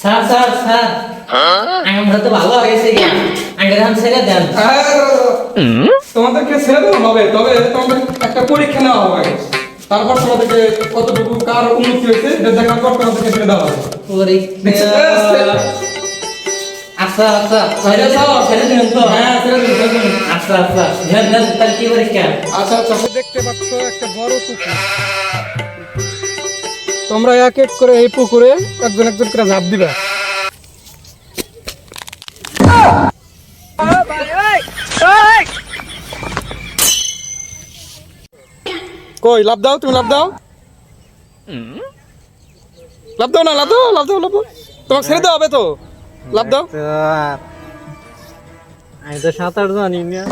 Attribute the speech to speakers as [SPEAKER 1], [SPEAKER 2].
[SPEAKER 1] Sir sir sir. আমরা তো ভালো হয়েছে কি ছেড়ে দেন।
[SPEAKER 2] তোমাদেরকে ছেড়ে দেওয়া হবে তবে তোমাদের একটা পরীক্ষা নেওয়া হবে। তারপর তোমাদেরকে কতটুকু কার উন্নতি হয়েছে দেখার পর তোমাদেরকে ছেড়ে দেওয়া হবে।
[SPEAKER 1] পরীক্ষা আচ্ছা আচ্ছা। ছেড়ে দাও ছেড়ে দিন।
[SPEAKER 2] দিন।
[SPEAKER 1] আচ্ছা। আচ্ছা দেন দেন কি পরীক্ষা
[SPEAKER 2] আচ্ছা আচ্ছা। দেখতে পাচ্ছ একটা বড় পুকুর। তোমরা এক এক করে এই পুকুরে একজন একজন করে ঝাঁপ দিবা। কই লাভ দাও তুমি লাভ দাও। লাভ দাও না লাভ দাও লাভ দাও লাভ দাও। তোমাকে ছেড়ে দেওয়া হবে তো। লাভ দাও।
[SPEAKER 1] আমি তো সাঁতার জানি না।